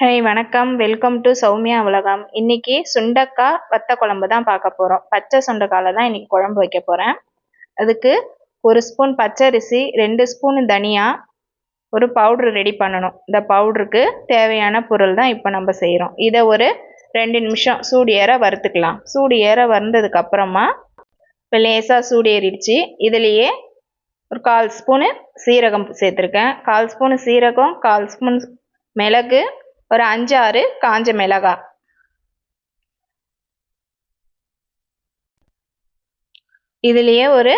ஹே வணக்கம். Welcome to Soumya உலகம். இன்னைக்கு சுண்டக்காய் வத்த குழம்பு தான் பார்க்க போகிறோம் பச்சை சுண்டக்காயில் தான் இன்னைக்கு குழம்பு வைக்க போகிறேன் அதுக்கு ஒரு ஸ்பூன் பச்சரிசி ரெண்டு ஸ்பூன் தனியா ஒரு பவுட்ரு ரெடி பண்ணணும். இந்த பவுடருக்கு தேவையான பொருள் தான் இப்போ நம்ம செய்கிறோம் இதை ஒரு ரெண்டு நிமிஷம் சூடு ஏற வறுத்துக்கலாம். சூடு ஏற வறுந்ததுக்கப்புறமா இப்போ லேசாக சூடு ஏறிடுச்சு. இதுலேயே ஒரு கால் ஸ்பூனு சீரகம் சேர்த்துருக்கேன். கால் ஸ்பூனு சீரகம் கால் ஸ்பூன் மிளகு ஒரு அஞ்சாறு காஞ்ச மிளகாய் இதுலேயே ஒரு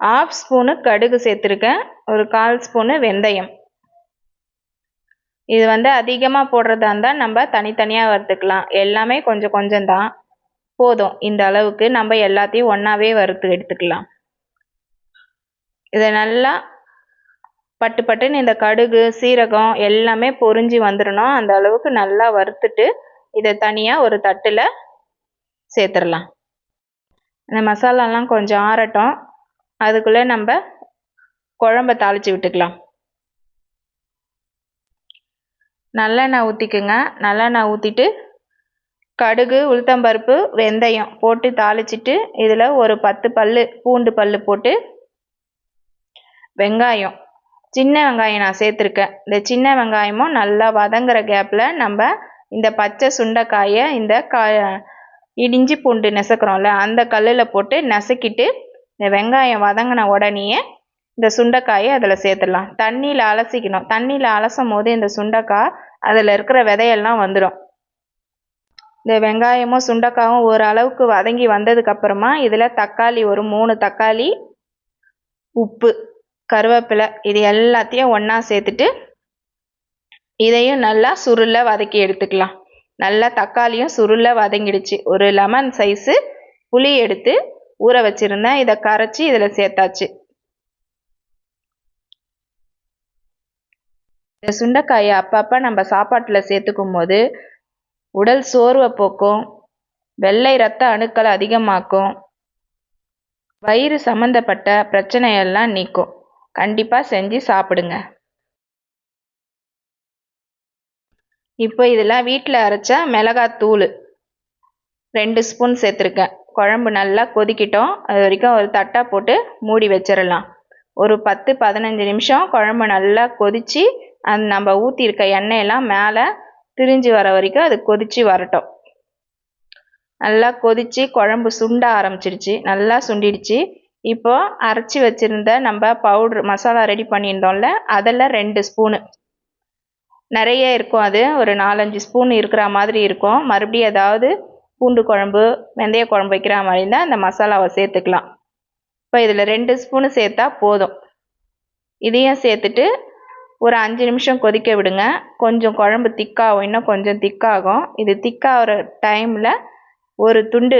ஆஃப் ஸ்பூனு கடுகு சேர்த்துருக்கேன். ஒரு கால் ஸ்பூனு வெந்தயம். இது வந்து அதிகமாக போடுறதா இருந்தால் நம்ம தனித்தனியாக வறுத்துக்கலாம். எல்லாமே கொஞ்சம் கொஞ்சம் தான். போதும். இந்த அளவுக்கு நம்ம எல்லாத்தையும் ஒன்றாவே வறுத்து எடுத்துக்கலாம். இதை நல்லா பட்டு பட்டுன்னு இந்த கடுகு சீரகம் எல்லாமே பொறிஞ்சி வந்துடணும் அந்த அளவுக்கு நல்லா வறுத்துட்டு இதை தனியாக ஒரு தட்டில் சேர்த்துடலாம் இந்த மசாலாலாம் கொஞ்சம் ஆறட்டும். அதுக்குள்ளே நம்ம குழம்ப தாளித்து விட்டுக்கலாம். நல்லெண்ணெய் ஊற்றிக்குங்க நல்லெண்ணெய் ஊற்றிட்டு கடுகு உளுத்தம்பருப்பு வெந்தயம் போட்டு தாளிச்சிட்டு இதில் ஒரு பத்து பல் பூண்டு பல் போட்டு வெங்காயம் சின்ன வெங்காயம் நான் சேர்த்துருக்கேன். இந்த சின்ன வெங்காயமும் நல்லா வதங்குற கேப்பில் நம்ம இந்த பச்சை சுண்டைக்காயை இந்த கா இடிஞ்சி பூண்டு நெசக்கிறோம்ல அந்த கல்லில் போட்டு நசுக்கிட்டு இந்த வெங்காயம் வதங்கின உடனேயே இந்த சுண்டைக்காயை அதில் சேர்த்துடலாம். தண்ணியில் அலசிக்கணும். தண்ணியில் அலசும் போது இந்த சுண்டைக்காய் அதில் இருக்கிற விதையெல்லாம் வந்துடும் இந்த வெங்காயமும் சுண்டைக்காயும் ஓரளவுக்கு வதங்கி வந்ததுக்கப்புறமா இதில் தக்காளி ஒரு மூணு தக்காளி உப்பு கருவேப்பிலை இது எல்லாத்தையும் ஒன்றா சேர்த்துட்டு இதையும் நல்லா சுருளை வதக்கி எடுத்துக்கலாம். நல்லா தக்காளியும் சுருளை வதங்கிடுச்சு. ஒரு லெமன் சைஸு புளி எடுத்து ஊற வச்சுருந்தேன். இதை கரைச்சி இதில் சேர்த்தாச்சு. இந்த சுண்டைக்காயை அப்பப்போ நம்ம சாப்பாட்டில் சேர்த்துக்கும் போது உடல் சோர்வை போக்கும் வெள்ளை ரத்த அணுக்களை அதிகமாக்கும் வயிறு சம்மந்தப்பட்ட பிரச்சனையெல்லாம் நீக்கும். கண்டிப்பாக செஞ்சு சாப்பிடுங்க. இப்போ இதெல்லாம் வீட்டில் அரைச்ச மிளகாத்தூள் ரெண்டு ஸ்பூன் சேர்த்துருக்கேன். குழம்பு நல்லா கொதிக்கிட்டோம். அது வரைக்கும் ஒரு தட்டை போட்டு மூடி வச்சிடலாம். ஒரு பத்து பதினஞ்சு நிமிஷம் குழம்பு நல்லா கொதித்து அந்த நம்ம ஊற்றிருக்க எண்ணெயெல்லாம் மேலே திரிஞ்சு வர வரைக்கும் அது கொதித்து வரட்டும். நல்லா கொதித்து குழம்பு சுண்ட ஆரம்பிச்சிருச்சு. நல்லா சுண்டிடுச்சு. இப்போ அரைச்சி வச்சுருந்த நம்ம பவுட்ரு மசாலா ரெடி பண்ணியிருந்தோம்ல அதில் ரெண்டு ஸ்பூனு நிறைய இருக்கும் அது ஒரு நாலஞ்சு ஸ்பூன் இருக்கிற மாதிரி இருக்கும். மறுபடியும் ஏதாவது பூண்டு குழம்பு வெந்தய குழம்பு வைக்கிற மாதிரி இருந்தால் அந்த மசாலாவை சேர்த்துக்கலாம். இப்போ இதில் ரெண்டு ஸ்பூனு சேர்த்தா போதும். இதையும் சேர்த்துட்டு ஒரு அஞ்சு நிமிஷம் கொதிக்க விடுங்க. கொஞ்சம் குழம்பு திக்காகும் இன்னும் கொஞ்சம் திக்காகும். இது திக்காகிற டைமில் ஒரு துண்டு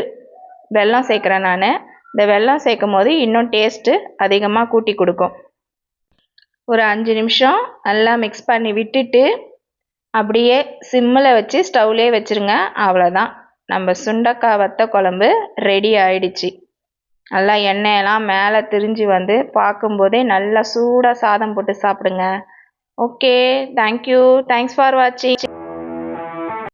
வெல்லம் சேர்க்குறேன் நான். இந்த வெல்லம் சேர்க்கும் போது இன்னும் டேஸ்ட்டு அதிகமாக கூட்டி கொடுக்கும். ஒரு அஞ்சு நிமிஷம் நல்லா மிக்ஸ் பண்ணி விட்டுட்டு அப்படியே சிம்மில் வச்சு ஸ்டவ்லேயே வச்சுருங்க. அவ்வளோதான் நம்ம சுண்டக்காய் வத்த குழம்பு ரெடி ஆயிடுச்சு. நல்லா எண்ணெயெல்லாம் மேலே திரிஞ்சு வந்து பார்க்கும்போதே நல்லா சூடாக சாதம் போட்டு சாப்பிடுங்க. ஓகே தேங்க்யூ தேங்க்ஸ் ஃபார் வாட்சிங்